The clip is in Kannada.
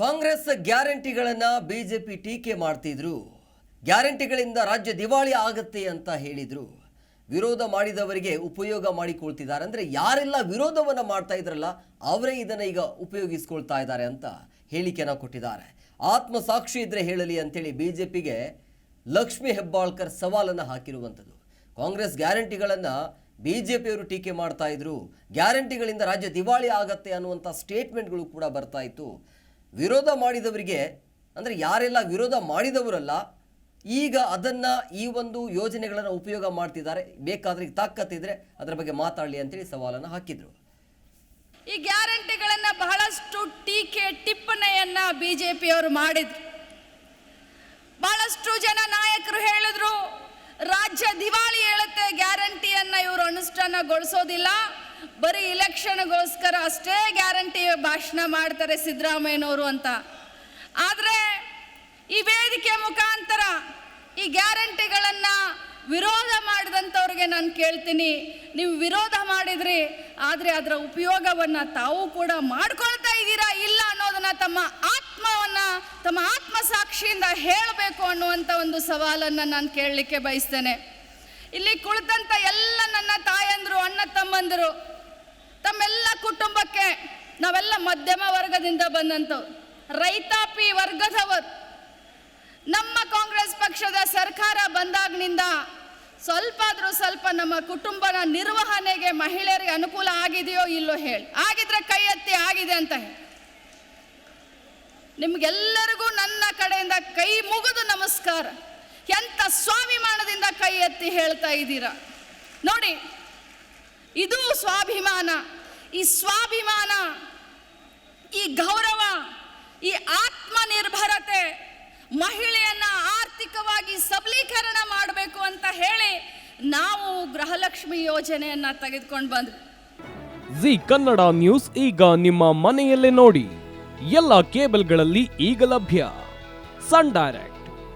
ಕಾಂಗ್ರೆಸ್ ಗ್ಯಾರಂಟಿಗಳನ್ನ ಬಿಜೆಪಿ ಟೀಕೆ ಮಾಡ್ತಿದ್ರು. ಗ್ಯಾರಂಟಿಗಳಿಂದ ರಾಜ್ಯ ದಿವಾಳಿ ಆಗತ್ತೆ ಅಂತ ಹೇಳಿದ್ರು. ವಿರೋಧ ಮಾಡಿದವರಿಗೆ ಉಪಯೋಗ ಮಾಡಿಕೊಳ್ತಿದ್ದಾರೆ. ಅಂದ್ರೆ ಯಾರೆಲ್ಲ ವಿರೋಧವನ್ನ ಮಾಡ್ತಾ ಇದ್ರಲ್ಲ, ಅವರೇ ಇದನ್ನ ಈಗ ಉಪಯೋಗಿಸ್ಕೊಳ್ತಾ ಇದ್ದಾರೆ ಅಂತ ಹೇಳಿಕೆನ ಕೊಟ್ಟಿದ್ದಾರೆ. ಆತ್ಮಸಾಕ್ಷಿ ಇದ್ರೆ ಹೇಳಲಿ ಅಂತೇಳಿ ಬಿಜೆಪಿಗೆ ಲಕ್ಷ್ಮಿ ಹೆಬ್ಬಾಳ್ಕರ್ ಸವಾಲನ್ನು ಹಾಕಿರುವಂಥದ್ದು. ಕಾಂಗ್ರೆಸ್ ಗ್ಯಾರಂಟಿಗಳನ್ನ ಪಿಯವರು ಟೀಕೆ ಮಾಡ್ತಾ ಇದ್ರು. ಗ್ಯಾರಂಟಿಗಳಿಂದ ರಾಜ್ಯ ದಿವಾಳಿ ಆಗತ್ತೆ ಅನ್ನುವಂಥ ಸ್ಟೇಟ್ಮೆಂಟ್ಗಳು ಕೂಡ ಬರ್ತಾ ಇತ್ತು. ವಿರೋಧ ಮಾಡಿದವರಿಗೆ, ಅಂದರೆ ಯಾರೆಲ್ಲ ವಿರೋಧ ಮಾಡಿದವರಲ್ಲ, ಈಗ ಅದನ್ನ ಈ ಒಂದು ಯೋಜನೆಗಳನ್ನು ಉಪಯೋಗ ಮಾಡ್ತಿದ್ದಾರೆ. ಬೇಕಾದ್ರೆ ತಾಕತ್ತು ತಾಕತ್ತಿದ್ರೆ ಅದರ ಬಗ್ಗೆ ಮಾತಾಡಲಿ ಅಂತೇಳಿ ಸವಾಲನ್ನು ಹಾಕಿದ್ರು. ಈ ಗ್ಯಾರಂಟಿಗಳನ್ನು ಬಹಳಷ್ಟು ಟೀಕೆ, ಟಿಪ್ಪಣೆಯನ್ನ ಪಿಯವರು ಮಾಡಿದರು. ಬಹಳಷ್ಟು ಜನ ನಾಯಕರು ಹೇಳಿದ್ರು, ರಾಜ್ಯ ದಿವಾಳಿ ಹೇಳುತ್ತೆ, ಗ್ಯಾರಂಟಿಯನ್ನ ಇವರು ಅನುಷ್ಠಾನಗೊಳಿಸೋದಿಲ್ಲ. ಬರೀ ಇಲೆಕ್ಷನ್ಗೋಸ್ಕರ ಅಷ್ಟೇ ಗ್ಯಾರಂಟಿ ಭಾಷಣ ಮಾಡ್ತಾರೆ ಸಿದ್ದರಾಮಯ್ಯನವರು ಅಂತ. ಆದರೆ ಈ ವೇದಿಕೆ ಮುಖಾಂತರ ಈ ಗ್ಯಾರಂಟಿಗಳನ್ನು ವಿರೋಧ ಮಾಡಿದಂಥವ್ರಿಗೆ ನಾನು ಕೇಳ್ತೀನಿ. ನೀವು ವಿರೋಧ ಮಾಡಿದ್ರಿ, ಆದರೆ ಅದರ ಉಪಯೋಗವನ್ನು ತಾವು ಕೂಡ ಮಾಡ್ಕೊಳ್ತಾ ಇದ್ದೀರಾ ಇಲ್ಲ ಅನ್ನೋದನ್ನು ತಮ್ಮ ಆತ್ಮವನ್ನು, ತಮ್ಮ ಆತ್ಮಸಾಕ್ಷಿಯಿಂದ ಹೇಳಬೇಕು ಅನ್ನುವಂಥ ಒಂದು ಸವಾಲನ್ನು ನಾನು ಕೇಳಲಿಕ್ಕೆ ಬಯಸ್ತೇನೆ. ಇಲ್ಲಿ ಕುಳಿತಂಥ ಎಲ್ಲ ನನ್ನ ತಾಯಂದರು, ಅಣ್ಣ ತಮ್ಮಂದರು, ತಮ್ಮೆಲ್ಲ ಕುಟುಂಬಕ್ಕೆ ನಾವೆಲ್ಲ ಮಧ್ಯಮ ವರ್ಗದಿಂದ ಬಂದಂಥವ್ರು, ರೈತಾಪಿ ವರ್ಗದವರು. ನಮ್ಮ ಕಾಂಗ್ರೆಸ್ ಪಕ್ಷದ ಸರ್ಕಾರ ಬಂದಾಗಿನಿಂದ ಸ್ವಲ್ಪ ಆದರೂ ಸ್ವಲ್ಪ ನಮ್ಮ ಕುಟುಂಬನ ನಿರ್ವಹಣೆಗೆ ಮಹಿಳೆಯರಿಗೆ ಅನುಕೂಲ ಆಗಿದೆಯೋ ಇಲ್ಲೋ ಹೇಳಿ. ಆಗಿದ್ರೆ ಕೈ ಎತ್ತಿ ಆಗಿದೆ ಅಂತ ಹೇಳಿ. ನಿಮ್ಗೆಲ್ಲರಿಗೂ ನನ್ನ ಕಡೆಯಿಂದ ಕೈ ಮುಗಿದು ನಮಸ್ಕಾರ. ಎಂಥ ಸ್ವಾಭಿಮಾನದಿಂದ ಕೈ ಎತ್ತಿ ಹೇಳ್ತಾ ಇದ್ದೀರಾ? ನೋಡಿ, ಇದು ಸ್ವಾಭಿಮಾನ. ಈ ಸ್ವಾಭಿಮಾನ, ಈ ಗೌರವ, ಈ ಆತ್ಮನಿರ್ಭರತೆ ಮಹಿಳೆಯನ್ನ ಆರ್ಥಿಕವಾಗಿ ಸಬಲೀಕರಣ ಮಾಡಬೇಕು ಅಂತ ಹೇಳಿ ನಾವು ಗೃಹಲಕ್ಷ್ಮಿ ಯೋಜನೆಯನ್ನ ತೆಗೆದುಕೊಂಡು ಬಂದ್ವಿ. ಜಿ ಕನ್ನಡ ನ್ಯೂಸ್ ಈಗ ನಿಮ್ಮ ಮನೆಯಲ್ಲೇ ನೋಡಿ. ಎಲ್ಲ ಕೇಬಲ್ಗಳಲ್ಲಿ ಈಗ ಲಭ್ಯ. Sun Direct.